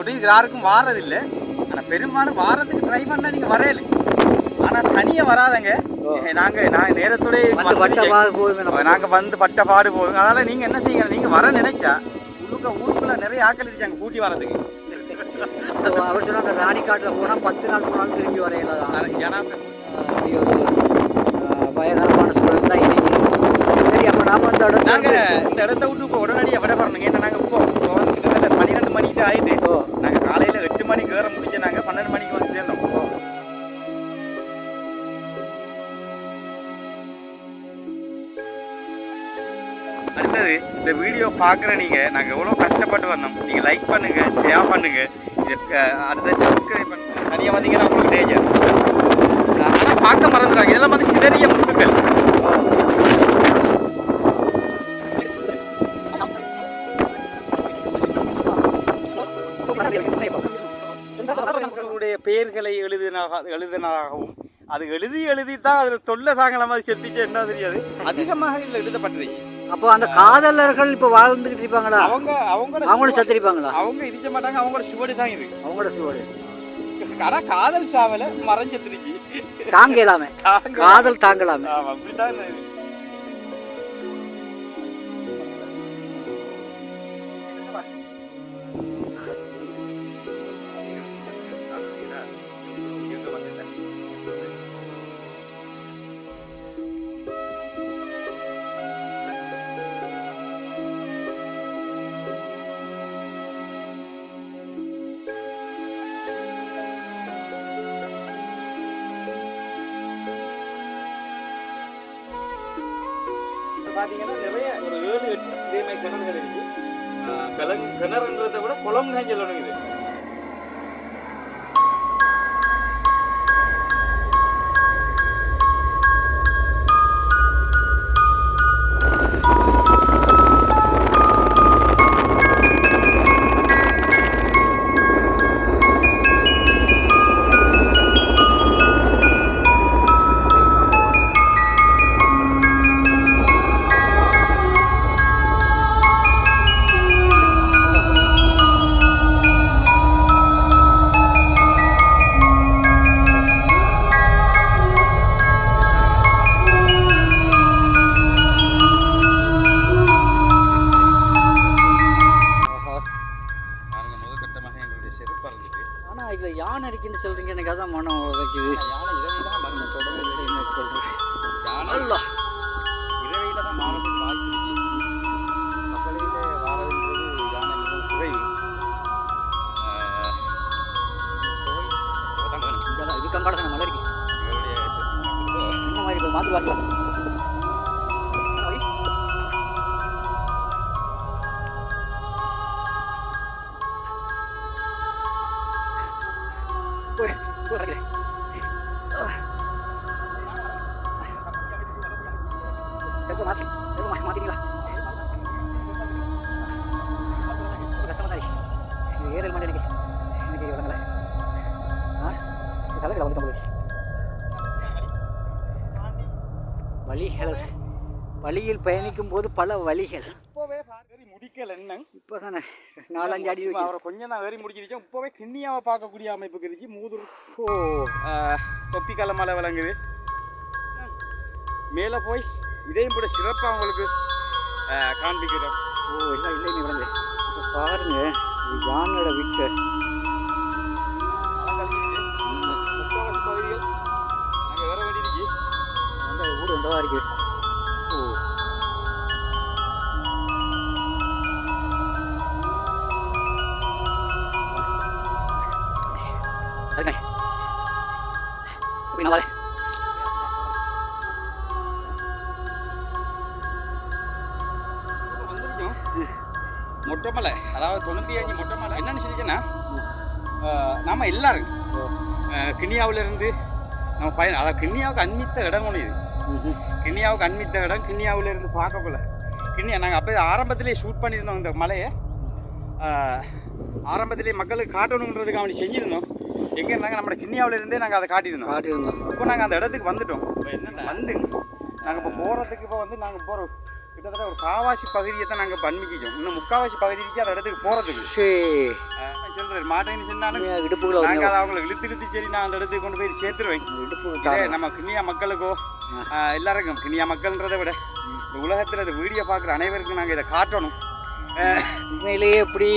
இது யாருக்கும் வாரதில்லை. ஆனால் பெரும்பாலும் வாரத்துக்கு ட்ரை பண்ணால் நீங்கள் வரையல. ஆனால் தனியாக வராதங்க. நாங்கள் நான் நேரத்தோடய போதுமே நம்ம. நாங்கள் வந்து பட்ட பாடு போதுங்க அதனால் நீங்கள் என்ன செய்யுங்க? நீங்கள் வர நினைச்சா உள்ளுக்க ஊருக்குள்ள நிறைய ஆக்கள் இருக்காங்க கூட்டி வரதுக்கு அவர் சொன்னாங்க ராணி காட்டில் போனால் பத்து நாள் போனாலும் திரும்பி வரையில தான் ஜனாசன் அப்படி ஒரு பயங்கரமான சூழல் தான் இன்னைக்கு சரி அப்போ நாம அந்த இடத்துல இந்த இடத்த விட்டு இப்போ உடனடியாக விட போகிறோம் ஏன்னா நாங்கள் இப்போ இப்போ வந்து கிட்டத்தட்ட பன்னிரெண்டு மணிக்கு காலையில் வேலை முடிஞ்ச நாங்கள் பன்னெண்டு மணிக்கு வந்து சேர்ந்தோம். அடுத்தது இந்த வீடியோ பார்க்குற நீங்கள் நாங்கள் எவ்வளோ கஷ்டப்பட்டு வந்தோம். நீங்கள் லைக் பண்ணுங்கள் ஷேர் பண்ணுங்கள் இது அடுத்தது சப்ஸ்கிரைப் பண்ணுங்கள் தனியாக வந்தீங்கன்னா உங்களுக்கு டேஞ்சர் ஆனால் பார்க்க மறந்துடுறாங்க இதெல்லாம் வந்து சிதறிய முத்துக்கள். பெயர்களை எழுதினாக எழுதினதாகவும் அது எழுதி எழுதி தான் அதில் சொல்ல தாங்கள மாதிரி செத்துச்சு என்ன தெரியாது. அதிகமாக இதில் எழுதப்பட்டிருக்கு. அப்போ அந்த காதலர்கள் இப்போ வாழ்ந்துகிட்டு இருப்பாங்களா? அவங்க அவங்களோட அவங்களும் செத்துருப்பாங்களா? அவங்க இருக்க மாட்டாங்க அவங்களோட சுவடு தான் இது. அவங்களோட சூழல் ஆனா காதல் சாவல மறைஞ்சத்திருச்சு தாங்க இல்லாம காதல் தாங்கலாமே. அப்படிதான் பார்த்தீங்கன்னா நிறைய ஒரு ஏழு எட்டு இதே மாதிரி கிணறுகள் இருக்குது. கிணறு கிணறுன்றதை விட குளம் தான் சொல்லணும் இது போய் போய் கிடக்குது. செருப்பு மாற்றி செருப்பு மாற்றி மாற்றிங்களா கஷ்டமாக தான் இது ஏறல் மாட்டேன் எனக்கு. எனக்கு விளங்கலை ஆ? தலைக்கில் வந்துட்டோம் போல வழிகள். வழியில் பயணிக்கும் போது பல வழிகள். முடிக்கல என்ன இப்போ தானே நாலஞ்சு அடி அவரை கொஞ்சம் தான் ஏறி முடிச்சிருச்சோம் இப்போவே கிண்ணியாவை பார்க்கக்கூடிய அமைப்புக்கு இருக்கு. மூதூர். ஓ. தொப்பிக்கால மலை விளங்குது. மேலே போய் இதையும் கூட சிறப்பாக உங்களுக்கு காண்பிக்கிறோம். ஓ இல்லை இல்லை நீ விளங்கு பாருங்க யானோட விட்டு. மொட்டை மலை அதாவது தொண்ணூற்றி அஞ்சு மொட்டை மலை என்னன்னு சொல்லிச்சுன்னா நம்ம எல்லாரும் ஆஹ், கிண்ணியாவுல இருந்து நம்ம பயன் அதாவது கிண்ணியாவுக்கு அண்மித்த இடம் ஒன்று இது. கிண்ணியாவுக்கு அண்மித்த இடம் கிண்ணியாவுல இருந்து பார்க்கக்குள்ள. கிண்ணியா நாங்கள் அப்போ ஆரம்பத்திலே ஷூட் பண்ணியிருந்தோம் இந்த மலையை. ஆரம்பத்திலே மக்களுக்கு காட்டணுன்றதுக்கு அவனை செஞ்சிருந்தோம். எங்கே இருந்தாங்க? நம்ம கிண்ணியாவுல இருந்தே நாங்கள் அதை காட்டியிருந்தோம். காட்டியிருந்தோம். இப்போ நாங்கள் அந்த இடத்துக்கு வந்துட்டோம். இப்போ என்ன வந்து நாங்கள் இப்போ போகிறதுக்கு இப்போ வந்து நாங்கள் போகிற கிட்டத்தட்ட ஒரு காவாசி பகுதியை தான் நாங்கள் பன்மிக்கிட்டோம் இன்னும் முக்காவாசி பகுதிக்கு அந்த இடத்துக்கு போகிறதுக்கு சொல்றேன் மாட்டேன்னு சொன்னாலும் இடுப்புகளை நாங்க வந்து அதை அவங்களை இழுத்து இழுத்து சரி நான் அந்த இடத்துக்கு கொண்டு போய் சேர்த்துருவேன். இடுப்பு நம்ம கிண்ணியா மக்களுக்கோ எல்லாருக்கும் கிண்ணியா மக்கள்ன்றதை விட இந்த உலகத்துல இந்த வீடியோ பார்க்குற அனைவருக்கும் நாங்க இதை காட்டணும். உண்மையிலேயே எப்படி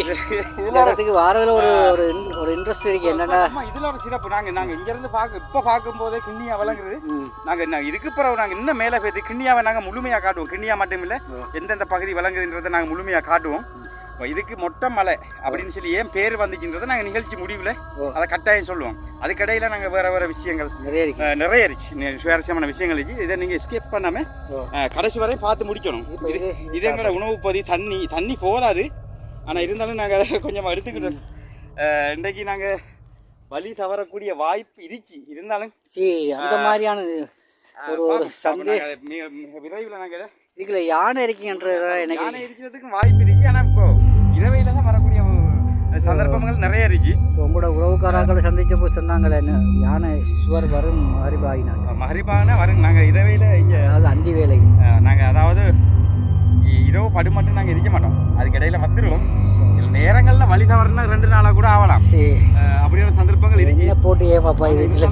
இந்த இடத்துக்கு வாரதுல ஒரு ஒரு ஒரு இன்ட்ரெஸ்ட் இருக்கு என்னன்னா இதுல ஒரு சிறப்பு. நாங்க நாங்க இங்க இருந்து பார்க்க இப்ப பார்க்கும் போதே கிண்ணியா வழங்குறது ம், நாங்க என்ன இதுக்கு பிறகு நாங்க இன்னும் மேல போய் கிண்ணியாவை நாங்க முழுமையா காட்டுவோம். கிண்ணியா மட்டும் இல்ல எந்தெந்த பகுதி வழங்குதுன்றதை நாங்க முழுமையா காட்டுவோம். இப்போ இதுக்கு மொட்டை மலை அப்படின்னு சொல்லி ஏன் பேர் வந்துச்சுன்றதை நாங்கள் நிகழ்ச்சி முடிவில். அதை கட்டாயம் சொல்லுவோம். அதுக்கடையில் நாங்கள் வேறு வேறு விஷயங்கள் நிறைய நிறைய இருந்துச்சு நெ- சுவாரஸ்யமான விஷயங்கள் இருந்துச்சு இதை நீங்கள் ஸ்கிப் பண்ணாமல். கடைசி வரையும் பார்த்து முடிக்கணும். இது இது இது எங்களோட உணவு பதி தண்ணி தண்ணி போதாது. ஆனால் இருந்தாலும் நாங்கள் அதை கொஞ்சமாக எடுத்துக்கிட்டோம். இன்றைக்கு நாங்கள் வழி தவறக்கூடிய வாய்ப்பு இருந்துச்சு இருந்தாலும் சரி அந்த மாதிரியான ஒரு ஒரு சந்தே விரைவில் நாங்கள் இதுக்குள்ள யானை இருக்கீங்கன்றத எனக்கு யானை இருக்கிறதுக்கும் வாய்ப்பு இருக்கு. ஆனால் இப்போ இரவையில் தான் வரக்கூடிய சந்தர்ப்பங்கள் நிறைய இருக்கு. உங்களோட உறவுக்காராக்களை சந்திச்ச போது சொன்னாங்களே யானை சுவர் வரும் அறிவாயினாங்க மகரிபாகனா வரும். நாங்கள் இரவையில் இங்கே அதாவது அந்தி வேலை நாங்கள் அதாவது இரவு படு மட்டும் நாங்கள் இருக்க மாட்டோம். அதுக்கு இடையில வந்துடுவோம் சில நேரங்களில் வழி தவறுனா ரெண்டு நாளாக கூட ஆகலாம் அப்படியான சந்தர்ப்பங்கள் இருக்கு. போட்டு ஏமாப்பா இது இல்லை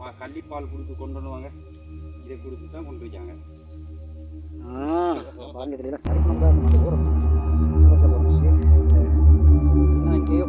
பா கள்ளிப்பால் கொடுத்து கொண்டு வருவாங்க. இதை கொடுத்து தான் கொண்டு வைக்காங்க பாருங்க இதுல சரி பண்ண நம்ம நான் எங்கேயோ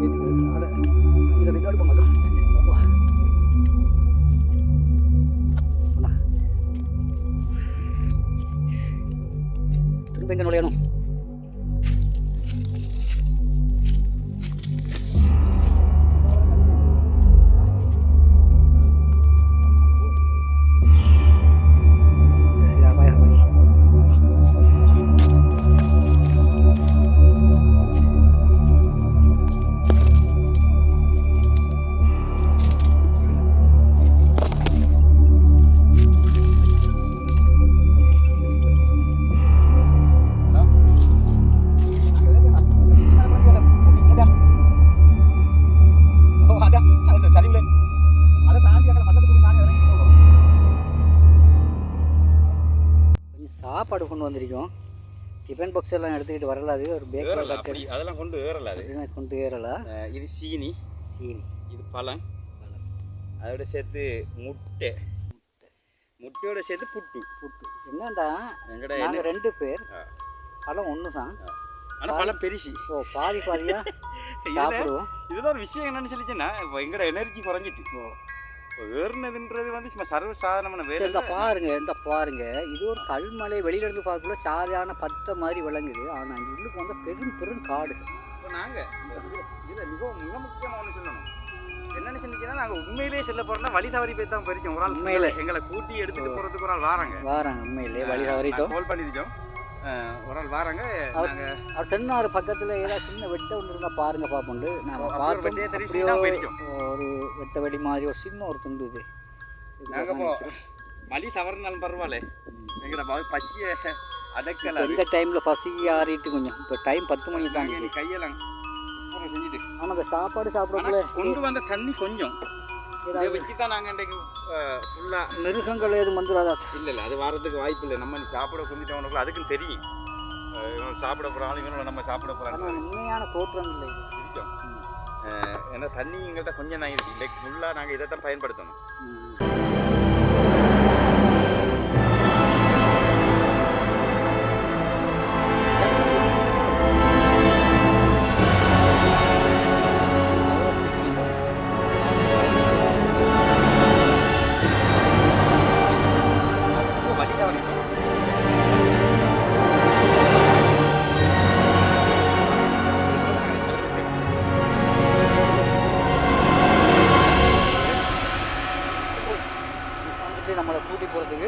டிஃபன் பாக்ஸ் எல்லாம் எடுத்துக்கிட்டு வரலாது ஒரு பேக்கில் அப்படி அதெல்லாம் கொண்டு ஏறல அது. அப்படின்னு கொண்டு ஏறலா. அஹ் இது சீனி. சரி இது பழம். அதோட சேர்த்து முட்டை. முட்டையோட சேர்த்து புட்டு. புட்டு. என்னண்டா எங்கடா நாங்கள் ரெண்டு பேர். பழம் ஒன்று தான் ஆனால் பழம் பெருசு. ஓ பாதி பாதியாக சாப்பிடுவோம். இதுதான் ஒரு விஷயம் என்னன்னு சொல்லிச்சுன்னா இப்போ எங்கட எனர்ஜி குறைஞ்சிட்டு. ஓ. ஏறினதுன்றது வந்து சும்மா சர்வ சாதாரணமான வேலை இந்த பாருங்க இந்த பாருங்க. இது ஒரு கல்மலை வெளியில இருந்து பார்க்கக்குள்ள சாதாரண பத்த மாதிரி விளங்குது. ஆனா இங்க உள்ளுக்கு வந்து பெரும் பெரும் காடு. இப்போ நாங்கள் இதில் மிகவும் மிக முக்கியமாக ஒன்று சொல்லணும். என்னென்னு சொன்னீங்கன்னா நாங்கள் உண்மையிலேயே செல்ல போகிறோம்னா வழி தவறி போய் தான் பறிச்சோம் ஒரு ஆள் உண்மையிலே. எங்களை கூட்டி எடுத்துட்டு போகிறதுக்கு ஒரு ஆள் வாராங்க. வாராங்க உண்மையிலே. வழி தவறிட்டோம். கால் பண்ணிருக்கோம் அஹ், ஒரு ஆள் வாராங்க. அவர் நாங்கள் அவர் சென்னாறு பக்கத்துல ஏதாவது சின்ன வெட்ட ஒன்று இருந்தா பாருங்க அப்படி ஒரு பார்த்தோம். ஒரு வெட்ட வெடி மாதிரி ஒரு சின்ன ஒரு துண்டு இது. நாங்கள் இப்போ. வழி தவறுனாலும் பரவாயில்ல. எங்கட பசிய அடக்கல இந்த டைம்ல பசி ஆறிட்டு கொஞ்சம். இப்போ டைம் பத்து மணி தான் நாங்கள் கையெல்லாம் செஞ்சுட்டு ஆனா அந்த சாப்பாடு சாப்பிடக்குள்ள கொண்டு வந்த தண்ணி கொஞ்சம். இதை ஏதாவது வச்சு தான் நாங்கள் இன்றைக்கு ஃபுல்லாக மிருகங்கள் எதுவும் வந்துடாதா இல்லை இல்லை அது வரதுக்கு வாய்ப்பு இல்லை. நம்ம சாப்பிட கொண்டுட்டவனுக்குள்ள அதுக்கும் தெரியும். இவன் சாப்பிட போகிறாங்க இவனும் நம்ம சாப்பிட போகிறாங்க உண்மையான தோற்றம் இல்லை ஏன்னா தண்ணி எங்கள்கிட்ட கொஞ்சம் தான் இருக்குது இன்றைக்கு ஃபுல்லாக நாங்கள் இதை தான் பயன்படுத்தணும். থেকে।